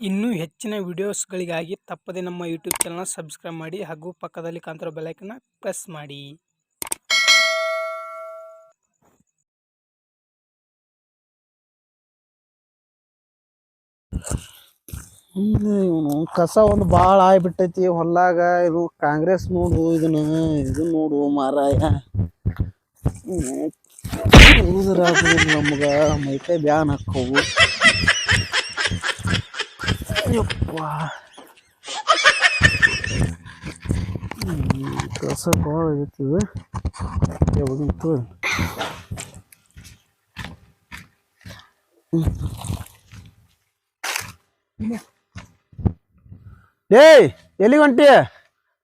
ಇನ್ನೂ ಹೆಚ್ಚಿನ ವಿಡಿಯೋಸ್ಗಳಿಗಾಗಿ ತಪ್ಪದೆ ನಮ್ಮ ಯೂಟ್ಯೂಬ್ ಚಾನಲ್ನ ಸಬ್ಸ್ಕ್ರೈಬ್ ಮಾಡಿ ಹಾಗೂ ಪಕ್ಕದಲ್ಲಿ ಕಾಣ್ತಿರೋ ಬೆಲೈಕನ್ನ ಪ್ರೆಸ್ ಮಾಡಿ. ಇವನು ಕಸ ಒಂದು ಭಾಳ ಆಗ್ಬಿಟ್ಟೈತಿ ಹೊಲ್ಲಾಗ ಇದು ಕಾಂಗ್ರೆಸ್ ನೋಡು ಇದನ್ನ, ಇದು ನೋಡು ಮಾರಾಯ. ನಮ್ಗ ಮೈಕೈ ಬ್ಯಾನ್ ಹಾಕವು ಯಪ್ಪ ಕಸ ಭಾಳ ಆಗೈತಿ ಇದು ಯಾವಾಗಂತೂ ಏಯ್ ಎಲ್ಲಿ ಹೊಂಟಿ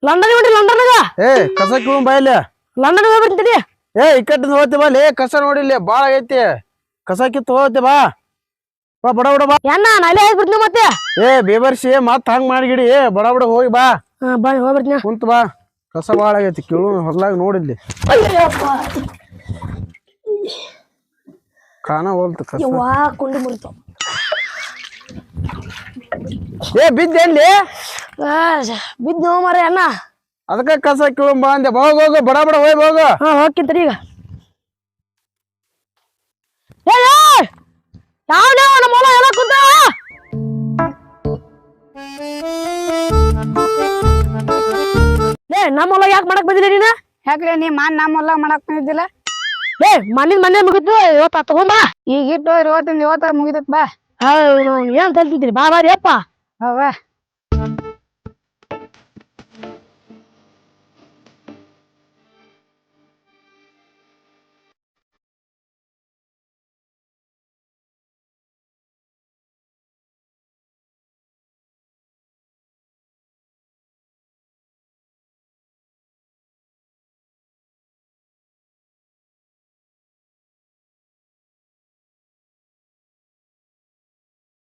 ಲಂಡನ್ ಹೊಂಟಿ ಲಂಡನ್ಗ? ಏ ಕಸ ಕಿವು ಬಾಯಲ್ಲಿ ಲಂಡನ್ ಹೋಗ್ಬಿಡ್ತೀನಿ ಏ ಇಕ್ಕಟ್ಟಿಂದ ಹೋಗ್ತಿ ಬಾ ಲೇ ಕಸ ನೋಡಿಲ್ಲ ಭಾಳ ಆಗೈತಿ. ಕಸ ಕಿತ್ತು ಹೋಗ್ತಿ ಬಾ. ಬಾ ಬಡ ಬಡ ಬಾ. ಎಣ್ಣ ನಾಳೆ ಹೋಗ್ಬಿಡ್ತೀನಿ ಮತ್ತೆ? ಏ ಬೇಬರ್ಸಿ ಮತ್ ಹಂಗ್ ಮಾಡಿಗಿಡಿ. ಬಡ ಬಡ ಹೋಗಿ ಬಾ. ಹಾ ಬಾ ಹೋಗ್ಬಿಡ್ತೀನಿ. ಕುಂತ ಬಾ. ಕಸ ಭಾಳ ಆಗೈತಿ ಕಿಳು ಹೊಲ್ಲಾಗ ನೋಡಿದ್ಲಿ. ಕಾಣ ಹೋಲ್ತು ಕಸ. ಯವ್ವಾ ಕುಂಡಿ ಮುರಿತು. ಏ ಬಿದ್ದೇನ್ಲಿ ಬಿದ್ದು ಮರ ಅಣ್ಣ. ಅದಕ್ಕೆ ಕಸ ಕಿಳು ಬಾ ಅಂದೆ. ಹೋಗ ಹೋಗು ಬಡ ಬಡ ಹೋಗಿ ಹೋಗು. ಹಾ ಹೋಗ್ಕಿಂತರಿ ಈಗ. ನಮ್ಮ ಹೊಲ ಯಾಕೆ ಮಾಡಕ್ ಬಂದಿಲ್ಲ ನೀನ? ಯಾಕ್ರಿ ನೀ ಮಾನ್ ನಮ್ಮ ಹೊಲ ಮಾಡಕ್ ಬಂದಿದ್ದಿಲ್ಲ? ಏ ಮನಿನ್ ಮನೆ ಮುಗಿತು ಇವತ್ತ ತಗೊಂಬಾ ಈಗ ಇಟ್ಟು ಇವತ್ತಿಂದ ಇವತ್ತ ಮುಗಿದತ್ ಬಾ. ಏನ್ ತಲ್ತಿದ್ರಿ ಬಾ ಬಾರಿ ಅಪ್ಪ. ಹವ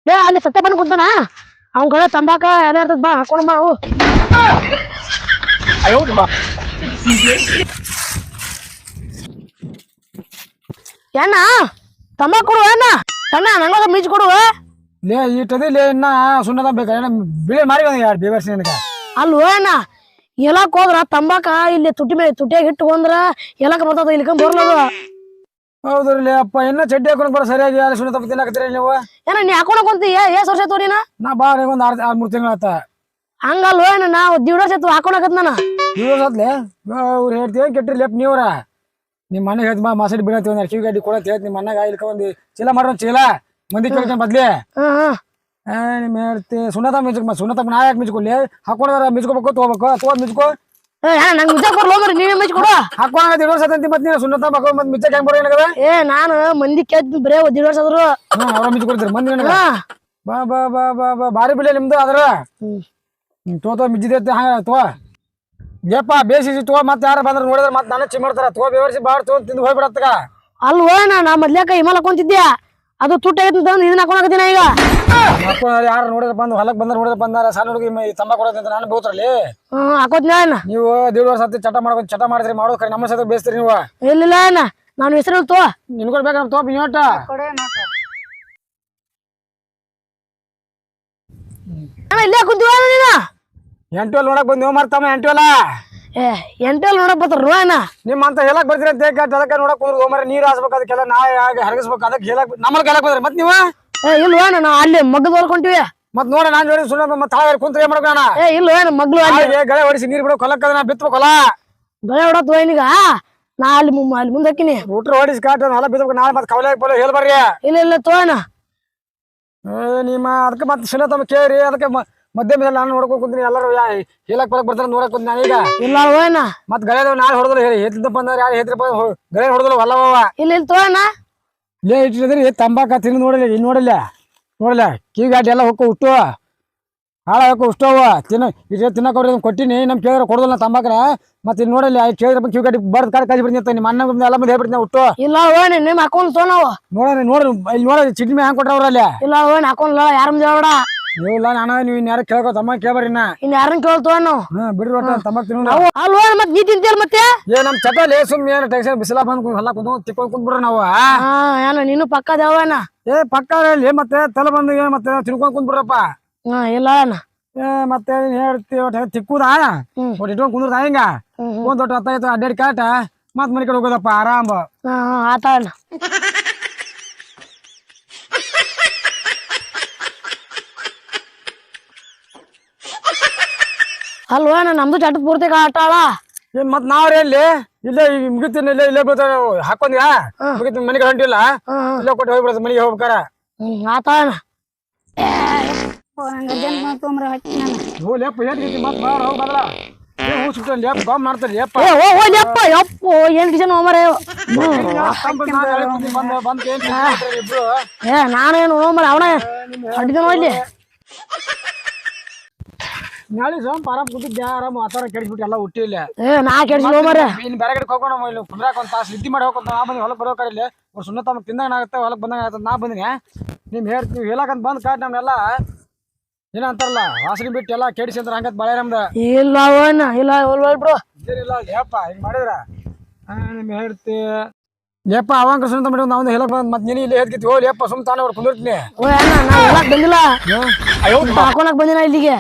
ಏ ಅಲ್ಲಿ ಸತ್ಯ ಬಂದು ಕುಂತಾನ ಅವ್ನ ಕಡೆ ತಂಬಾಕ ಎಲ್ಲ ಇರ್ತದ ಬಾ ಹಾಕೊಂಡ್ ಬಾ ಅವು ಎಣ್ಣ ತಂಬಾಕ್ ಕೊಡು ಅಣ್ಣ ಅಣ್ಣ ನಂಗೊಂದು ಮೀಚ್ ಕೊಡು ಲೇ ಇಟ್ಟದಿ ಲೇ ಇನ್ನ ಸುಣ್ಣದ ಬೇಕಾ ಏನ ಬಿಳಿ ಮಾರಿ ಬಂದ ಯಾರು ಬೇಬರ್ಸಿ ನನಗ ಅಲ್ಲಿ ಅಣ್ಣ ಎಲ್ಲಕ್ ಹೋದ್ರ ತಂಬಾಕ ಇಲ್ಲಿ ತುಟಿ ಮೇಲೆ ತುಟಿಯಾಗ ಇಟ್ಟುಕೊಂಡ್ರ ಎಲ್ಲಕ್ ಬರ್ತದ ಇಲ್ಲಿ ಬರ್ಲದು ಹೌದ್ರಿ ಅಪ್ಪ ಇನ್ನ ಚಡ್ಡಿ ಹಾಕೊಂಡು ಬರ ಸರಿಯಾಗಿ ಯಾರು ಸುಣ್ಣ ತಪ್ಪ ತಿನ್ನಕತ್ತೀರಿ ನೀವು? ಏನ ನೀ ಹಾಕೊಂಡು ಕುಂತಿ ಏಸ್ ವರ್ಷ ಆಯ್ತು ನೀನ? ನಾ ಬಾರಿ ಒಂದ್ ಆರ್ ಆರ್ ಮೂರ್ ತಿಂಗಳ ಆತ. ಹಂಗಲ್ವ ನಾ ನಾವು ದಿವಡ ಸತ್ತು ಹಾಕೊಂಡಾಕತ್ ನಾನು? ಅವ್ರು ಹೇಳ್ತೀವಿ ಕೆಟ್ಟಿರಿ ಲೆಪ್ ನೀವ್ರ? ನಿಮ್ಮ ಮನೆಗೆ ಹೇಳ್ತಿ ಬಾ ಮಾಸಡಿ ಬೀಳತ್ತಿ ಒಂದ್ ಕಿವಿ ಗಾಡಿ ಕೊಡತ್ ಹೇಳ್ತಿ ನಿಮ್ಮ ಮನೆಗೆ ಇಲ್ಕ ಒಂದು ಚೀಲ ಮಾಡೋಣ ಚೀಲ. ಮಂದಿ ಕೇಳ್ಕೊಂಡ್ ಬದ್ಲಿ. ಹಾ ಹಾ. ಆ, ನಿಮ್ ಹೇಳ್ತಿ ಸುಣ್ಣತ ಮಿಜ್ಕ ಸುಣ್ಣತ ನಾ ಯಾಕೆ ಮಿಜ್ಕೊಲ್ಲಿ ಹಾಕೊಂಡ್ರ ಮಿಜ್ಕೋಬೇಕು ತಗೋಬೇಕು ತಗೋದ್ ಮಿಚ್ಕೋ. ನಂಗೆ ಮಿಜ ಕೊಡ್ಲೋ ಹೋಗ್ರಿ ನೀವೇ ಮಚ್ಚಿ ಕೊಡು. ಹಾಕೊಂಡ ದಿನ ಸತಂತಿ ಮತ್ ನೀನು ಸುಣ್ಣತ ಮಕ್ಕಳು ಮತ್ ಮಿಚ್ಚಕ್ ಹೆಂಗ್ ಬರೋ ಏ ನಾನು ಮಂದಿ ಕೇಳ್ತೀನಿ ಬರೇ ದಿವಡ ವರ್ಷ ಆದ್ರು. ಅವ್ರ ಮಿಜ್ ಕೊಡ್ತೀರಿ ಮಂದಿ ನನಗ? ಬಾ ಬಾ ಬಾ ಬಾ ಬಾ ಬಾರಿ ಬಿಡ್ಲಿ ನಿಮ್ದು ಅದ್ರ ಹ್ಮ್. ಹ್ಮ್, ತೋ ತೋ ಮಿಜ್ಜಿದೈತಿ ಹಂಗ ತೋ ಯಪ್ಪ ಬೇಸಿ ತೋ ಮತ್ತೆ ಯಾರು ಬಂದ್ರ ನೋಡಿದ್ರೆ ಮತ್ತೆ ನನ್ನ ಚಿ ಮಾಡ್ತಾರ. ತೋ ಬೇವರ್ಸಿ ಬಾಳ ತೋ ತಿಂದು ಹೋಗ್ಬಿಡತ್ತಗ. ಅಲ್ವ ನಾ ಮೊದ್ಲೇಕ ಹಿಮಾಲ ಕುಂತಿದ್ದೆ. ಅದು ತುಟ್ಟ ಆಗೈತೆ ಅಂತ ಇದನ್ನ ಹಾಕೊಂಡಾಕತ್ತೀನಿ ಈಗ. ಮಕ್ಕಳು ಯಾರು ನೋಡಿದ್ರೆ ಬಂದು ಹೊಲಕ್ ಬಂದ್ರೆ ನೋಡಿದ್ರ ಬಂದಾರ. ಸಣ್ಣ ಹುಡುಗಿ ತಂಬಾ ಕೊಡೋದಂತ ಕೊಡೋದು ಅಂತ ನಾನು ಬೋತ್ರಲ್ಲಿ. ಹ್ಮ್ ಅಣ್ಣ ನೀವು ದೇಡ್ ವರ್ಷ ಹತ್ತಿ ಚಟ ಮಾಡ್ಕೊಂಡು ಚಟ ಮಾಡಿದ್ರಿ ಮಾಡೋದು ಕರೆ ನಮ್ಮ ಸತ ಬೇಸ್ತೀರಿ ನೀವು. ಇಲ್ಲ ಅಣ್ಣ ನಾನು ಹೆಸರು ತೋ ನಿನ್ಕೊಳ್ ಬೇಕಾ ತೋ ನೀವಟ ಕೊಡೆ ನಾಕ ಅಣ್ಣ ಇಲ್ಲೇ ಕುಂತೀವ ನೀನ. ಎಂಟು ನೋಡಕ್ ಬಂದ್ ಮಾಡ್ತಾವ ಎಂಟು ಅಲ್ಲ? ಏ ಎಂಟಲ್ ನೋಡಕ್ ಬರ್ತಾರ ಅಣ್ಣ. ನಿಮ್ಮ ಅಂತ ಹೇಳಕ್ ಬರ್ತೀರ ಅಂತ ಅದಕ್ಕೆ ನೋಡಕ್ ಬಂದ್ರು ಹೋಮರ ನೀರ್ ಹಾಸ್ಬೇಕು ಅದಕ್ಕೆಲ್ಲ ನಾ ಹರಗಿಸ್ಬೇಕು ಅದಕ್ಕೆ ಹೇಳಕ್ ನಮ್ಮಲ್ಲಿ ಕೇಳಕ್ ಬಂದ್ರಿ ಮತ್ ನೀವು? ಏ ಇಲ್ವ ನಾವು ಅಲ್ಲಿ ಮಗ್ಗದ ಹೊಲ್ಕೊಂತೀವಿ ಮತ್ ನೋಡ ನಾನ್ ನೋಡಿ ಸುಳ್ಳ ಮತ್ ಹಾಗೆ ಕುಂತು ಏನ್ ಮಾಡ್ಬೇಕಣ್ಣ ಏ ಇಲ್ವ ಅಣ್ಣ ಮಗ್ಳು ಅಲ್ಲಿ. ಗಳೆ ಹೊಡಿಸಿ ನೀರ್ ಬಿಡೋ ಕೊಲಕ್ ನಾ ಬಿತ್ಬೇಕು ಹೊಲ. ಗಳೆ ಹೊಡತ್ ನಾ ಅಲ್ಲಿ ಮುಮ್ಮ ಅಲ್ಲಿ ಮುಂದೆ ಹಾಕಿನಿ ಹುಟ್ರ ಹೊಡಿಸಿ ಕಾಟ ಹೊಲ ಬಿದ್ಬೇಕು ನಾಳೆ ಮತ್ತೆ ಕವಲೆ ಪೋಲ ಹೇಳ್ ಬರ್ರಿ. ಇಲ್ಲ ಇಲ್ಲ ತೋಣ ನಿಮ್ಮ ಅದಕ್ಕೆ ಮತ್ತೆ ಸುಳ್ಳ ತಮ್ಮ ಕೇಳಿ ಅದಕ್ಕೆ ಮಧ್ಯ ಮೇಲೆ ನಾನು ನೋಡ್ಕೊಂಡ್ ಕುಂತೀನಿ ಎಲ್ಲರೂ ಹೇಳಕ್ ಬರಕ್ ಬರ್ತಾರ ನೋಡಕ್ ಕುಂತೀನಿ ನಾನೀಗ. ಇಲ್ಲ ಅಲ್ವ ಅಣ್ಣ? ಮತ್ ಗಳೆ ನಾಳೆ ಹೊಡೆದ್ರು ಹೇಳಿ ಹೆತ್ತಿದ್ದಪ್ಪ ಅಂದ್ರೆ ಯಾರು ಹೆತ್ತಿರಪ್ಪ ಗಳೆ ಹೊಡೆದ್ರು ಹೊಲವ ಇಲ್ಲ ಇಲ್ಲ ತೋ ಲೇ ಇಟ್ಟಿದ್ರಿ ತಂಬಾಕ ತಿಂದು ನೋಡಲಿ ಇಲ್ಲಿ ನೋಡಲ್ಲ. ನೋಡಲ್ಲ ಕೀಗಾಡಿ ಎಲ್ಲ ಹೊಕ್ಕು ಹಾಳ ಹಾಕು ಉಷ್ಟವ ತಿನ್ನ ಇಟ್ಟು ತಿನ್ನಕ್ ಅವ್ರಿಗೆ ಕೊಟ್ಟಿನಿ ನಮ್ ಕೇಳಿದ್ರೆ ಕೊಡೋದಿಲ್ಲ ತಂಬಾಕನ. ಮತ್ತೆ ಇಲ್ಲಿ ನೋಡಲ್ಲ ಕೇಳಿದ್ರೆ ಗಾಡಿ ಬರ್ದ ಕಾಲ ಕಾಜಿ ಬಿಡ್ತೀನಿ ನಿಮ್ಮ ಅಣ್ಣ ಎಲ್ಲ ಮಂದಿ ಹೇಳ್ಬಿಡ್ತೀನಿ ಹುಟ್ಟು. ಇಲ್ಲ ಓಣಿ ನಿಮ್ಮ ಹಾಕೊಂಡು ತೋ ನಾವು ನೋಡ್ರಿ ನೋಡ್ರಿ ಇಲ್ಲಿ ನೋಡ್ರಿ ಚಿಟ್ನಿ ಮ್ಯಾಗ ಕೊಟ್ರ ಅವ್ರಲ್ಲಿ ಇಲ್ಲ ಓಣಿ ಹಾಕೊಂಡ್ಲ ಯಾರ ಮುಂದೆ ಹೇಳ್ಬೇಡ. ಇಲ್ಲ ನಾನು ನೀವು ಇನ್ಯಾರ ಕೇಳ್ಕೊ ತಮ್ಮ ಕೇಳ್ಬಾರಿ ಇನ್ನ. ಇನ್ ಯಾರನ್ನ ಕೇಳ್ತೋ ನಾವು ಹ್ಮ್ ಬಿಡ್ರಿ ಒಟ್ಟ ತಂಬಾಕ್ ತಿನ್ನೋಣ ನಾವು ಅಲ್ವ ಮತ್ ನೀ ತಿಂತೀಯಲ್ಲ ಮತ್ತೆ? ಏ ನಮ್ ಚಟ ಲೇ ಸುಮ್ ಏನ್ ಟೆನ್ಷನ್ ಬಿಸಿಲ ಬಂದ್ ಕುಂತ್ ಹೊಲ ತಿಕ್ಕೋ ಕುಂತ್ಬಿಡ್ರಿ ನಾವು? ಹಾ ಏನ ನೀನು ಪಕ್ಕ ದೇವಣ್ಣ? ಏ ಪಕ್ಕ ಹೇಳಿ ಮತ್ತೆ ತಲೆ ಬಂದು ಏನ್ ಮತ್ತೆ ತಿನ್ಕೊಂಡ್ ಕುಂತ್ಬಿಡ್ರಪ್ಪ. ಹಾ ಇಲ್ಲ ಅಣ್ಣ. ಏ ಮತ್ತೆ ಏನ್ ಹೇಳ್ತಿ ಒಟ್ಟು ತಿಕ್ಕುದಾ. ಒಟ್ಟು ಇಟ್ಕೊಂಡು ಕುಂದ್ರತಾ ಹಿಂಗ. ಒಂದ್ ಒಟ್ಟು ಹತ್ತಾಯ್ತು ಅಡ್ಡಾಡಿ ಕಾಟ ಮತ್ ಮನೆ ಕಡೆ ಹೋಗೋದಪ್ಪ ಆರಾಮ. ಹಾ ಹಾ ಆತ ಅಣ್ಣ. ಅಲ್ವಾ ನಾನು ನಮ್ದು ಚಟ ಪೂರ್ತಿ ಆಟ ಆಳ ಏನ್ ಮತ್ ನಾವ್ರಿ ಎಲ್ಲಿ ಇಲ್ಲೇ ಈಗ ಮುಗಿತೀನಿ ಇಲ್ಲೇ ಇಲ್ಲೇ ಬೀಳ್ತಾವ ಹಾಕೊಂಡ್ಯಾ ಮುಗಿತೀನಿ ಮನೆಗೆ ಹೊಂಟಿಲ್ಲ ಇಲ್ಲೇ ಕೊಟ್ಟು ಹೋಗ್ಬಿಡ ಮನೆಗೆ ಹೋಗ್ಬೇಕಾರ ಹ್ಮ್ ಲೇಪ ಮತ್ ಬಾರ ಹೋಗಲ್ಲ ಏ ಹೂ ಸುಟ್ಟ ಲೇಪ ಬಾಂಬ್ ಮಾಡ್ತಾರೆ ಲೇಪ ಏ ಓ ಯಪ್ಪೋ ಏನ್ ಕಿಶನ್ ಹೋಮರೆ ಏ ನಾನೇನು ಹೋಮರೆ ಅವನ ಇಲ್ಲಿ ನಾಳೆ ಸೋಮ್ ಆರಾಮ್ ಕೂತಿದ್ದೆ ಆರಾಮ್ ವಾತಾವರಣ ಕೆಡಿಸ್ಬಿಟ್ಟು ಎಲ್ಲ ಹುಟ್ಟಿ ಇಲ್ಲ. ಏ ನಾ ಕೆಡ್ಸಿಲ್ಲ ಹೋಮರೆ ಇನ್ ಬೇರೆ ಕಡೆ ಹೋಗೋಣ ಇಲ್ಲಿ ಕುಂದ್ರಾಕ ಒಂದ್ ತಾಸು ನಿದ್ದೆ ಮಾಡಿ ಹೋಗ್ಕೊಂತ ನಾ ಬಂದು ಹೊಲಕ್ ಬರೋ ಕಡೆ ಇಲ್ಲಿ ಅವ್ರು ಸುಮ್ಮನೆ ತಮ್ಮ ತಿಂದಂಗ ಆಗುತ್ತೆ ಹೊಲಕ್ ಬಂದಂಗ ಆಗತ್ತೆ ನಾ ಬಂದಿನಿ. ನಿಮ್ ನೀವು ಹೇಳಕಂತ ಬಂದ್ ಕಾಟ್ ನಮ್ನೆಲ್ಲ. ಏನ ಅಂತಾರಲ್ಲ ವಾಸನೆ ಬಿಟ್ಟು ಎಲ್ಲ ಕೆಡಿಸಿ ಅಂತ ಹಂಗತ್ ಬಾಳೆ ನಮ್ದ. ಇಲ್ಲ ಅವಣ್ಣ ಇಲ್ಲ ಬಿಡು. ಬ್ರೋ ಇಲ್ಲ ಯಪ್ಪ ಹಿಂಗ್ ಮಾಡಿದ್ರ? ನಿಮ್ ಹೇಳ್ತಿ. ಲೇಪ ಅವಂಗ ಸುಂತ ಮಾಡಿ ನಾವು ಹೇಳಕ್ ಬಂದ್ ಮತ್ ನೀನು ಇಲ್ಲಿ ಹೇಳ್ತಿತ್ತು ಓ ಲೇಪ ಸುಮ್ ತಾನೇ ಅವ್ರು ಕುಂದಿರ್ತೀನಿ. ಓ ನಾ ಹೇಳಕ್ ಬಂದಿಲ್ಲ. ಹಾಕೊಳಕ್ ಬಂದಿನ ಇಲ್ಲಿಗೆ.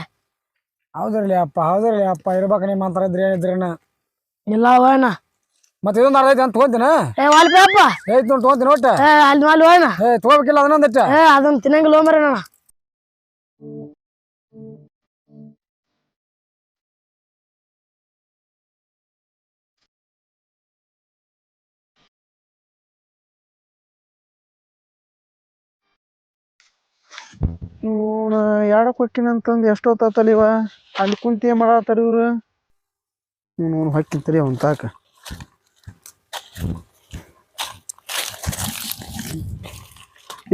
ಹೌದ್ರಲಿ ಅಪ್ಪ ಹೌದ್ರಲಿ ಅಪ್ಪ ಇರ್ಬೇಕು ನಿಮ್ಮ ಅಂತಾರ ಇದ್ರೆ ಇಲ್ಲ ಅವಣ್ಣ ಮತ್ತೆ ಇದೊಂದು ಅರ್ಧ ಐತೆ ಅಂತ ತಗೋತೀನಿ? ಏ ವಾಲ್ಪೇಪ್ಪ ಐತ್ ನೋಡಿ ತಗೋತೀನಿ ಒಟ್ಟ. ಏ ಅಲ್ಲಿ ಏ ತಗೋಬೇಕಿಲ್ಲ ಅದನ್ನೊಂದಿಟ್ಟ ಏ ಅದನ್ನ ತಿನ್ನಂಗಿಲ್ಲ ಹೋಮರೆ ನೋಡ ಯಾಡ ಕೊಟ್ಟಿನಂತಂದು ಎಷ್ಟೊತ್ತಾತಲ್ಲ ಇವ ಅಲ್ಲಿ ಕುಂತಿ ಏನ್ ಮಾಡತ್ತಾರ ಇವ್ರು? ಇವನು ಹೊಕ್ಕಿಂತರಿ ಅವನ್ ತಾಕ.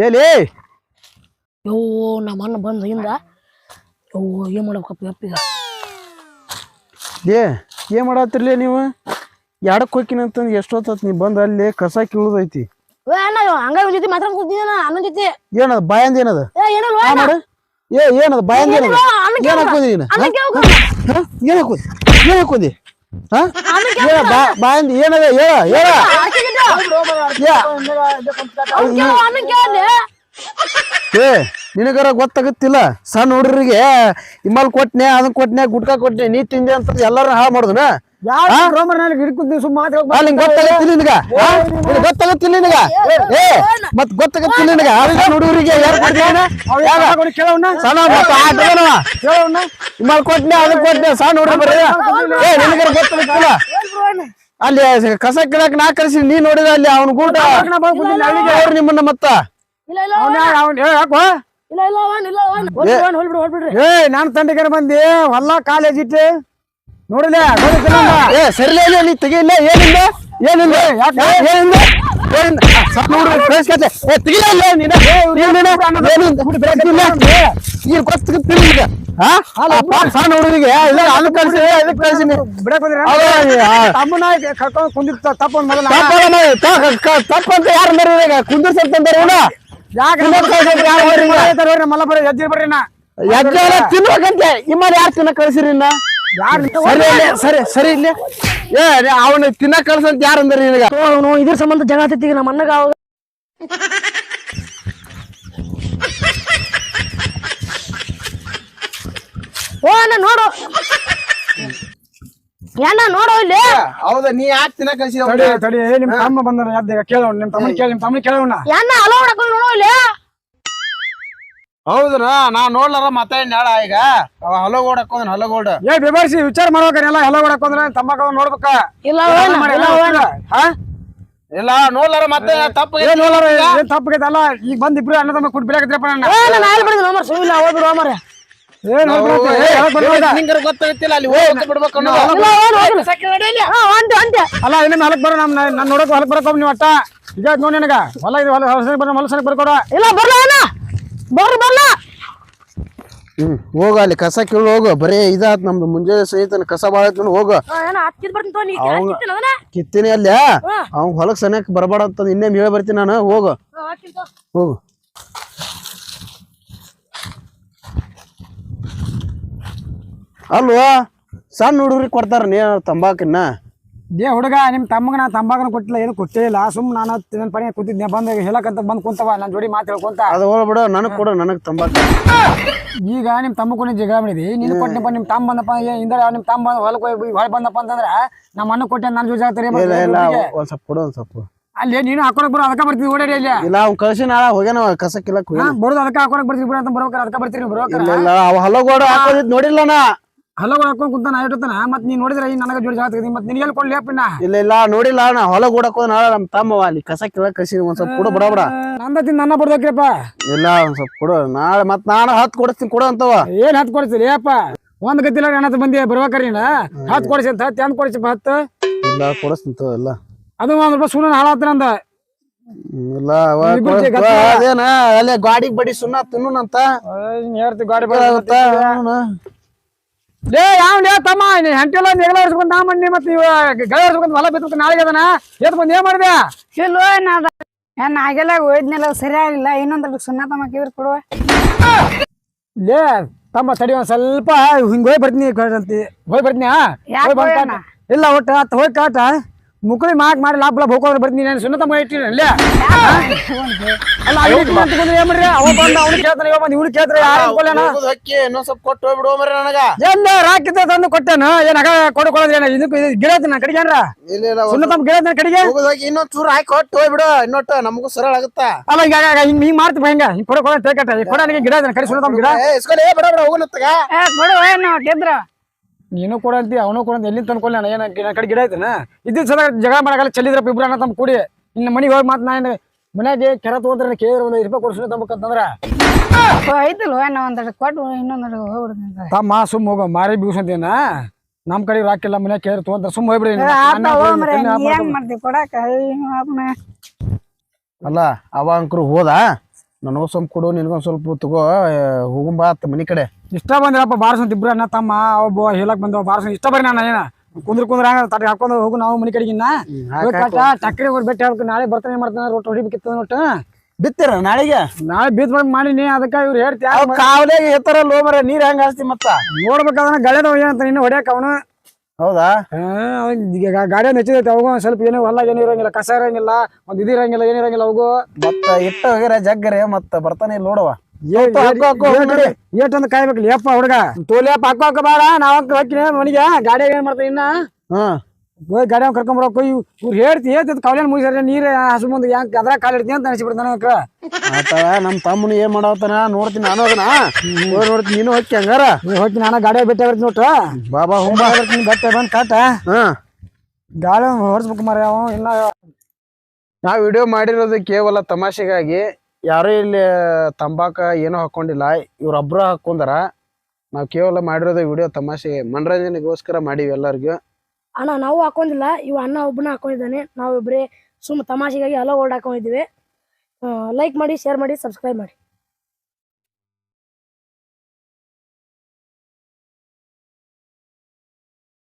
ಏಲಿ! ಯೋ ನಮ್ಮ ಅಣ್ಣ ಬಂದ ಹಿಂದ. ಯೋ ಏನ್ ಮಾಡ್ಬೇಕಪ್ಪ ಎಪ್ಪಿಗ ಏ ಏನ್ ಮಾಡತ್ತಿರ್ಲಿ ನೀವು? ಯಾಡಕ್ ಹೋಕಿನಂತಂದು ಎಷ್ಟೊತ್ತ ನೀ ಬಂದು ಅಲ್ಲಿ ಕಸ ಕೀಳುದೈತಿ ಹಂಗ ಇವ್ನ್ ಜೊತೆ ಮಾತಾಡ್ ಕೂತಿದ್ದಾನ ಅಣ್ಣನ ಜೊತೆ. ಏನದ ಬಾಯಂದ ಏನದ? ಏ ಏನದ ಬಾಯಂದ ಏನದ? ಏನ್ ನೀನು? ಏನ್ ಏನ್ ಏ ಬಾಯಂದ ಏನದ? ಹೇಳ ಹೇಳ ನಿನಗರ ಗೊತ್ತಾಗತ್ತಿಲ್ಲ? ಸಣ್ಣ ಹುಡುಗರಿಗೆ ಇಮ್ಮಲ್ ಕೊಟ್ನೆ ಅದನ್ನ ಕೊಟ್ನೆ ಗುಟ್ಕಾ ಕೊಟ್ನೆ ನೀ ತಿಂದೆ ಅಂತ ಎಲ್ಲಾರು ಹಾಳು ಮಾಡುದನ? ಯಾರು ರೋಮರ್ ನಾನು ಹಿಡ್ಕೊತೀನಿ ಸುಮ್ಮ ಮಾತು ಅಲ್ಲಿ ಗೊತ್ತಾಗತ್ತಿಲ್ಲ ನಿನಗ ಹಾ? ನಿನಗ್ ಗೊತ್ತಾಗತ್ತಿಲ್ಲ ನಿನಗ ಏ ಮತ್ ಗೊತ್ತಾಗತ್ತಿಲ್ಲ ನಿನಗ ಸಣ್ಣ ಹುಡುಗರಿಗೆ ಯಾರು ಕೊಡ್ತೀನಿ ಕೇಳೋಣ. ಸಣ್ಣ ಮತ್ತ ಆಟದನವ ಕೇಳೋಣ. ಇಮ್ಮಲ್ ಕೊಟ್ನೆ ಅದನ್ನ ಕೊಟ್ನೆ ಸಣ್ಣ ಹುಡುಗ ಬರೀ. ಏ ನಿನಗರ ಗೊತ್ತಾಗತ್ತಿಲ್ಲ ಅಲ್ಲಿ ಕಸ ಕಿಡಕ್ ನಾ ಕರೆಸಿ ನೀ ನೋಡಿದ ಅಲ್ಲಿ ಅವ್ನ ಗೂಟ. ಅವ್ರು ನಿಮ್ಮನ್ನ ಮತ್ತ. ಇಲ್ಲ ಇಲ್ಲ ಅವನ ಅವ್ನ ಯಾಕೋ? ಇಲ್ಲ ಇಲ್ಲ ಅವನ್ ಇಲ್ಲ ಅವನ್ ಹೊಲ್ಬಿಡು ಅವನ್ ಏ ನಾನು ತಂಡಿಕರ ಬಂದಿ ಹೊಲ್ಲ ಕಾಲೇಜ್ ಇಟ್ಟು. ನೋಡಿಲ್ಲ ಏ ಸರಿಲೇ ಇಲ್ಲ ನೀ ತೆಗಿಲ್ಲ ಏನಿಲ್ಲ ಏನಿಲ್ಲ ಯಾಕ ಏನಿಲ್ಲ ಏ ಇಲ್ಲ ನೀನ ಏನಿಲ್ಲ ಏನಿಲ್ಲ ಈಗ ಗೊತ್ತಾಗತ್ತಿಲ್ಲ ಈಗ ಹಾ ಅಪ್ಪ ಸಣ್ಣ ಹುಡುಗರಿಗೆ ಇಲ್ಲ ಅದಕ್ಕೆ ಕಳ್ಸಿ ಅದಕ್ಕೆ ಕಳ್ಸಿ ನೀ ಬಿಡಕ್ ಬಂದಿರ ಅದೇ, ಆ, ತಮ್ಮನ ಕರ್ಕೊಂಡ್ ಕುಂದಿರ್ತ ತಪ್ಪ ಯಾರು ಮರಿ ಕುಂದಿರ್ಸಂತಾರ ಯಾಕೆ ಯಾರು ಬರ್ರಿ ಮಲ್ಲಪುರ ಎದ್ದಿರ್ ಬರ್ರಿ ನಾ ತಿನ್ಬೇಕಂತೆ ಇಮ್ಮಲ್ಲಿ ಯಾರು ತಿನ್ನ ಕಳ್ಸಿರಿ ಇನ್ನ ಸರಿ ಇಲ್ಲಿ ಸರಿ ಸರಿ ಇಲ್ಲೇ. ಏ ಅವನು ತಿನ್ನ ಕಳ್ಸಂತ ಯಾರು ಅಂದ್ರಿ ನಿನಗ? ಅವನು ಇದ್ರ ಸಂಬಂಧ ಜಗಳ ನಮ್ಮ ಅಣ್ಣಗ ಅವಾಗ. ಓ ಅಣ್ಣ ನೋಡು. ಅಣ್ಣ ನೋಡು ಇಲ್ಲಿ. ಹೌದಾ ನೀ ಯಾಕೆ ತಿನ್ನ ಕಳ್ಸಿದ ತಡಿ ತಡಿ ನಿಮ್ ತಮ್ಮ ಎದ್ದ ಕೇಳೋಣ ನಿಮ್ ತಮ್ಮನ ಕೇಳಿ ನಿಮ್ ತಮ್ಮ ಕೇಳೋಣ. ಅಣ್ಣ ಅಲೋ ನೋಡು ಇಲ್ಲಿ. ಹೌದ್ರ? ನಾ ನೋಡ್ಲಾರ ಮಾತಾಡಿ ನಾಳ ಈಗ? ಅವ ಹಲೋ ಓಡಕ್ಕೋದನ್ ಹಲೋ ಓಡ ಏ ಬಿಬಾರ್ಸಿ ವಿಚಾರ ಮಾಡ್ಬೇಕಲ್ಲ ಹಲೋ ಓಡಕ್ ತಂಬಾಕ ನೋಡ್ಬೇಕ? ಇಲ್ಲ ಇಲ್ಲ ಅವಣ್ಣ ಹಾ ಇಲ್ಲ ನೋಡ್ಲಾರ ಮತ್ತೆ ತಪ್ಪು ಏನ್ ನೋಡಾರ ಏನ್ ತಪ್ಪಗೈತಲ್ಲ ಈಗ ಬಂದ್ ಇಬ್ರು ಅಣ್ಣ ತಮ್ಮ ಕುಟ್ ಬಿಡಕತ್ರಪ್ಪ ನಾನು ನಾಳೆ ಹೋಮರ್ ಹೋಮರ್ ಏನ್ ಅಲ್ಲಿ ಹೋಗಿ ಬಿಡ್ಬೇಕು ಅಲ್ಲ ಇನ್ನೊಮ್ಮೆ ಹೊಲಕ್ ಬರೋ ನಮ್ ನಾನು ನೋಡಕ್ ಹೊಲಕ್ ಬರಕ್ ಹೋಗ್ ನೀವ್ ಅಟ್ಟ. ಈಗ ನೋಡಿ ನಿನಗ. ಹೊಲ ಇದು ಹೊಲ ಹೊಲಸನಿಗೆ ಬರ ಹೊಲಸನಿಗೆ ಬರ್ಕೊಡ. ಇಲ್ಲ ಬರ್ಲ ಬರ್ರಿ ಹ್ಮ್ ಹೋಗ ಅಲ್ಲಿ ಕಸ ಕೀಳು ಹೋಗು. ಬರೀ ಇದಾತ್ ನಮ್ದು ಮುಂಜಾನೆ ಸಹಿತ ಕಸ ಬಾಳ ಐತ್ ನೋಡು ಹೋಗು. ಕಿತ್ತೀನಿ ಅಲ್ಲಿ? ಅವ್ನ್ ಹೊಲಕ್ ಸನಿಯಕ್ ಬರಬೇಡ ಅಂತ ಇನ್ನೇ ಹೇಳಿ ಬರ್ತೀನಿ ನಾನು ಹೋಗು. ಹೋಗು. ಅಲ್ವಾ? ಸಣ್ಣ ಹುಡುಗ್ರಿಗೆ ಕೊಡ್ತಾರ ನೀ ತಂಬಾಕನ್ನ? ದೇ ಹುಡುಗ ನಿಮ್ಮ ತಮ್ಮಗ ನಾ ತಂಬಾಕನ ಕೊಟ್ಟಿಲ್ಲ ಏನು ಕೊಟ್ಟಿಲ್ಲ. ಸುಮ್ ನಾನು ನನ್ನ ಪಣಿ ಕೂತಿದ್ದೆ ಬಂದು ಹೇಳಕಂತ ಬಂದು ಕುಂತವ ನನ್ನ ಜೋಡಿ ಮಾತು ಹೇಳ್ಕೊಂತ. ಅದು ಹೋಗ್ಬಿಡು ನನಗ್ ಕೊಡು ನನಗ್ ತಂಬಾಕ. ಈಗ ನಿಮ್ಮ ತಮ್ಮ ಕೊನೆ ಜಗ ಮಾಡಿದಿ. ನೀನು ಕೊಟ್ಟಿನಪ್ಪ ನಿಮ್ಮ ತಮ್ಮ ಬಂದಪ್ಪ ಹಿಂದೆ ನಿಮ್ಮ ತಮ್ಮ ಬಂದ ಹೊಲಕ್ಕೆ ಹೋಗಿ ಹೊಳೆ ಬಂದಪ್ಪ ಅಂತಂದ್ರೆ ನಮ್ಮ ಅಣ್ಣ ಕೊಟ್ಟೆ ನಾನು ಜೂಜ್ ಆಗ್ತಾರೆ ಇಲ್ಲ ಇಲ್ಲ ಒಂದ್ ಸ್ವಲ್ಪ ಕೊಡು ಒಂದ್ ಸ್ವಲ್ಪ ಅಲ್ಲಿ ನೀನು ಹಾಕೊಳಕ್ ಬರೋ ಅದಕ್ಕೆ ಬರ್ತೀವಿ ಓಡಾಡಿ ಅಲ್ಲಿ. ಇಲ್ಲ ಅವ್ನ್ ಕಳ್ಸಿ ನಾಳ ಹೋಗ್ಯಾನ ಹಾ, ಬರೋದು ಅದಕ್ಕೆ ಹಾಕೊಳಕ್ ಬರ್ತೀವಿ ಬಿಡ ಅಂತ ಬರೋಕರ ಅದಕ್ಕೆ ಬರ್ತೀರಿ ಬರೋಕರ. ಇಲ್ಲ ಇಲ್ಲ ಅವ ಹಲಗೋಡ ಹಾಕೋದಿದ್ ನೋಡಿಲ್ಲ ನಾ. ಹಲವು ಹಾಕೊಂಡ್ ಕುಂತಾನ ಇಟ್ಟತಾನ ಮತ್ ನೀನ್ ನೋಡಿದ್ರೆ ಈ ನನಗೆ ಜೋಡಿ ಜಾಗ ತೆಗ್ದಿ ಮತ್ ನಿನಗೆ ಕೊಡ್ಲಿ ಇಲ್ಲ ಇಲ್ಲ ನೋಡಿಲ್ಲ ನಾ ಹೊಲ ಓಡಕ್ ನಾಳೆ ನಮ್ ತಮ್ಮ ಅಲ್ಲಿ ಕಸಕ್ಕಿಲ್ಲ ಕಸಿ ಒಂದ್ ಸ್ವಲ್ಪ ಕೊಡು ಬಡ ಬಡ. ನಂದ ತಿಂದು ನನ್ನ ಬರ್ಬೇಕ್ರಿಪ್ಪ ಇಲ್ಲ ಒಂದ್ ಸ್ವಲ್ಪ ಕೊಡು ನಾಳೆ ಮತ್ ನಾನು ಹತ್ ಕೊಡಿಸ್ತೀನಿ ಕೊಡು ಅಂತವ. ಏನ್ ಹತ್ ಕೊಡ್ತೀರಿ ಅಪ್ಪ ಒಂದ್ ಗತಿಲ್ಲ ನನ್ನ ಬಂದಿ ಬರ್ಬೇಕ್ರಿ ಹತ್ತು ಕೊಡಿಸಿ ಅಂತ ಹತ್ತು ಎಂತ ಕೊಡಿಸಿ ಹತ್ತು ಇಲ್ಲ ಕೊಡಿಸ್ತೀನಿ ಇಲ್ಲ ಅದು ಒಂದ್ ರೂಪಾಯಿ ಸುಣ್ಣ ಹಾಳಾತ್ರ ಹ್ಮ್, ಇಲ್ಲ. ಅದೇನ ಅಲ್ಲೇ ಗಾಡಿಗ್ ಬಡಿ ಸುಣ್ಣ ತಿನ್ನುನಂತ. ಹೇಳ್ತಿ ಗಾಡಿ ಗೊತ್ತಾಗುತ್ತ? ಲೇ ಯಾವ ಲೇ ತಮ್ಮ ಹೆಂಟಿಲ್ಲ ನೆಗಲ ಇರ್ಸ್ಕೊಂಡ್ ನಾ ಮಂಡಿ ಮತ್ತೆ ಇವ ಗಳ ಇರ್ಸ್ಕೊಂಡ್ ಹೊಲ ಬಿತ್ತು ನಾಳೆಗೆ ಅದನ? ಎತ್ ಬಂದ್ ಏನ್ ಮಾಡಿದೆ? ಇಲ್ವೋ ನಾದ ಏನ್ ಆಗೆಲ್ಲ ಹೋಯ್ದ್ನೆಲ್ಲ ಸರಿಯಾಗಿಲ್ಲ ಇನ್ನೊಂದ್ ಸುಣ್ಣ ತಮ್ಮ ಕಿವಿರ್ ಕೊಡುವ. ಲೇ ತಮ್ಮ ತಡಿ ಒಂದ್ ಸ್ವಲ್ಪ ಹಿಂಗ್ ಹೋಗಿ ಬರ್ತೀನಿ ಹೋಗಿ ಬರ್ತೀನಿ. ಇಲ್ಲ ಒಟ್ಟು ಹೋಗಿ ಕಾಟ. ಮುಕ್ಕಳಿ ಮಾಕ್ ಮಾಡಿ ಲಾಭ ಲಾಭ ಹೋಗೋದ್ರೆ ಬರ್ತೀನಿ. ನಾನು ಸುಣ್ಣ ತಮ್ಮ ಇಟ್ಟಿನಿ ಅಲ್ಲೇ? ಅಲ್ಲ ಅವ್ನು ಇಟ್ಕೊಂಡು ಅಂತ ಏನ್ ಮಾಡ್ರಿ? ಅವ ಬಂದ ಅವ್ನು ಕೇಳ್ತಾನೆ ಇವ ಬಂದ ಇವ್ನು ಕೇಳ್ತಾರೆ ಯಾರು ಅನ್ಕೊಳ್ಳೋಣ ಹಕ್ಕಿ ಇನ್ನೊಂದ್ ಸ್ವಲ್ಪ ಕೊಟ್ಟು ಹೋಗ್ಬಿಡು ಮರ ನನಗ. ಎಲ್ಲ ರಾಕಿದ್ದ ತಂದು ಕೊಟ್ಟೇನು? ಏನ್ ಆಗ ಕೊಡ್ಕೊಳ್ಳೋದು ಏನ? ಇದಕ್ಕೆ ಗಿಡ ನನ್ನ ಕಡೆಗೆ ಏನ್ರ? ಇಲ್ಲ ಕಡಿಗೆ ಸುಣ್ಣ ತಮ್ಮ ಗಿಡದ ಕಡೆಗೆ? ಹೋಗಿ ಇನ್ನೊಂದ್ ಚೂರು ಹಾಕಿ ಕೊಟ್ಟು ಹೋಗ್ಬಿಡು. ಇನ್ನೊಟ್ಟು ನಮಗೂ ಸರಳ ಆಗುತ್ತಾ? ಅಲ್ಲ ಈಗ ಹಿಂಗ್ ಹಿಂಗ್ ಮಾಡ್ತೀವಿ ಹೆಂಗ? ಹಿಂಗ್ ಕೊಡ ಕೊಡ ತೇಕಟ್ಟ ಕೊಡ ನನಗೆ ಗಿಡ ಇದೆ, ಕಡೆ ಸುಣ್ಣ ತಮ್ಮ ಗಿಡ. ಬಡ ಬಡ ಹೋಗುನತ್ತಗ ಏ ಕೊಡು ಏನು ಗೆದ್ರ. ನೀನು ಕೂಡ ಅಂತಿ ಅವನು ಕೂಡ ಅಂತ ಎಲ್ಲಿಂದ ತಂದ್ಕೊಳ್ಳಿ ನಾನು ಏನ ನನ್ನ ಕಡೆ ಗಿಡ ಐತನ? ಇದ್ದ ಸದ ಜಗಳ ಮಾಡಕಲ್ಲ ಚೆಲ್ಲಿದ್ರಪ್ಪ ಇಬ್ರು ಅಣ್ಣ ತಮ್ಮ ಕೂಡಿ. ಇನ್ನು ಮನೆಗೆ ಹೋಗಿ ಮಾತು ನಾನು ಮನ್ಯಾಗೆ ಕೆರ ತಗೊಂಡ್ರೆ ಕೇಳಿದ್ರೆ ಒಂದು ರೂಪಾಯಿ ಕೊಡ್ಸು ತಮ್ಮಕಂತಂದ್ರ ಐತಿಲ್ವ? ನಾ ಒಂದೆರಡು ಕೊಟ್ಟು ಇನ್ನೊಂದೆರಡು ಹೋಗ್ಬಿಡ್ತೀನಿ ತಮ್ಮ ಸುಮ್ ಹೋಗ ಮಾರಿ ಬೀಸಂತೇನ ನಮ್ ಕಡೆ ರಾಕಿಲ್ಲ ಮನ್ಯಾಗ ಕೇಳಿದ್ರೆ ತಗೊಂತ ಸುಮ್ ಹೋಗ್ಬಿಡಿ. ಅಲ್ಲ ಅವ ಅಂಕರು ಹೋದ? ನನಗೂ ಸ್ವಲ್ಪ ಕೊಡು ನಿನಗೊಂದು ಸ್ವಲ್ಪ ತಗೋ ಹೋಗುಂಬಾ ಆತ ಮನಿ ಕಡೆ. ಇಷ್ಟ ಬಂದಿರಪ್ಪ ಬಾರ್ಸಂತ ಇಬ್ರು ಅಣ್ಣ ತಮ್ಮ ಒಬ್ಬ ಹೇಳಕ್ ಬಂದವ ಬಾರ್ಸನ್ ಇಷ್ಟ ಬರ್ರಿ ನಾನು. ಏನ ಕುಂದ್ರ ಕುಂದ್ರ ತಡಿ ಹಾಕೊಂಡು ಹೋಗು ನಾವು ಮನೆ ಕಡೆಗಿನ್ನ. ಟಕ್ರಿ ಹೋಗಿ ಬೆಟ್ಟ ಹೇಳ್ಬೇಕು ನಾಳೆ ಬರ್ತಾನೆ ಮಾಡ್ತಾನೆ ರೊಟ್ಟಿ ಹೊಡಿಬೇಕಿತ್ತು ನೋಟು ಬಿತ್ತೀರ ನಾಳೆಗೆ? ನಾಳೆ ಬೀದ್ ಮಾಡಿ ಮಾಡೀನಿ ಅದಕ್ಕೆ ಇವ್ರು ಹೇಳ್ತಿ ಕಾವಲೇ ಎತ್ತರ ಲೋಮರ ಮರ ನೀರ್ ಹೆಂಗ ಹಾಸ್ತಿ ಮತ್ತ? ನೋಡ್ಬೇಕಾದ್ರೆ ಗಾಳಿದ ಏನಂತ ಇನ್ನು ಹೊಡ್ಯಾಕ ಅವನು. ಹೌದಾ? ಗಾಡಿ ಹಚ್ಚಿದೈತೆ ಅವಾಗ ಒಂದ್ ಸ್ವಲ್ಪ ಏನೋ ಹೊಲ ಏನು ಇರಂಗಿಲ್ಲ ಕಸ ಇರಂಗಿಲ್ಲ ಒಂದ್ ಇದು ಇರಂಗಿಲ್ಲ ಏನ್ ಇರಂಗಿಲ್ಲ ಅವು ಮತ್ತ ಇಟ್ಟ ಹೋಗಿರ ಜಗ್ಗರೆ ಮತ್ತ ಬರ್ತಾನೆ ಇಲ್ಲಿ ನೋಡುವ. ಏಟಂದ್ ಕಾಯ್ಬೇಕಲ್ಲ ಯಪ್ಪ ಹುಡುಗ. ತೋಲಿ ಹಾಕೋ ಹಾಕ ಬೇಡ ನಾವ್ ಹಾಕಿ ಮನಿಗೆ. ಗಾಡಿಯಾಗ ಏನ್ ಮಾಡ್ತೀನಿ ಇನ್ನ? ಹ್ಮ್ ಹೋಗಿ ಗಾಡಿ ಕರ್ಕೊಂಡ್ ಬರೋಕ್ ಹೋಗಿ ಇವ್ರು ಹೇಳ್ತಿ ಹೇಳ್ತಿ ಕಾವಲೇನ್ ಮುಗಿಸ್ಯಾರ ನೀರ್ ಹಸು ಮುಂದೆ ಯಾಕೆ ಅದ್ರ ಕಾಲ್ ಇಡ್ತೀನಿ ಅಂತ ಅನಿಸ್ಬಿಡ್ತಾನೆ ಅಕ್ಕ ಆತ ನಮ್ ತಮ್ಮನ ಏನ್ ಮಾಡವತ್ತಾನ? ನೋಡ್ತೀನಿ ನಾನು ಅದನ್ನ. ಹೋಗಿ ನೋಡ್ತೀನಿ ನೀನು ಹೋಗಿ ಹಂಗಾರ? ಹೋಗ್ತೀನಿ ನಾನು ಗಾಡಿ ಭೇಟಿ ಬರ್ತೀನಿ ನೋಟ್ರ ಬಾಬಾ ಹುಂಬ ಬಟ್ಟೆ ಬಂದ್ ಕಾಟ. ಗಾಳಿ ಹೊಡ್ಸ್ಬೇಕು ಮರ ಅವ ಇನ್ನ ನಾವ್ ವಿಡಿಯೋ ಮಾಡಿರೋದು ಕೇವಲ ತಮಾಷೆಗಾಗಿ. ಯಾರು ಇಲ್ಲಿ ತಂಬಾಕ ಏನೋ ಹಾಕೊಂಡಿಲ್ಲ. ಇವ್ರೊಬ್ರು ಹಾಕೊಂಡಾರ. ನಾವ್ ಕೇವಲ ಮಾಡಿರೋದು ವಿಡಿಯೋ ತಮಾಷೆಗೆ. ಮನರಂಜನೆಗೋಸ್ಕರ ಮಾಡೀವಿ ಎಲ್ಲರಿಗೂ. ಅಣ್ಣ, ನಾವು ಹಾಕೊಂಡಿಲ್ಲ. ಇವ ಅಣ್ಣ ಒಬ್ಬನ ಹಾಕೊಂಡಿದ್ದಾನೆ. ನಾವಿಬ್ರೇ ಸುಮ್ಮ ತಮಾಷೆಗಾಗಿ ಹಲೋ ಓಡ್ ಹಾಕೊಂಡಿದ್ದೀವಿ. ಲೈಕ್ ಮಾಡಿ ಶೇರ್ ಮಾಡಿ ಸಬ್ಸ್ಕ್ರೈಬ್ ಮಾಡಿ.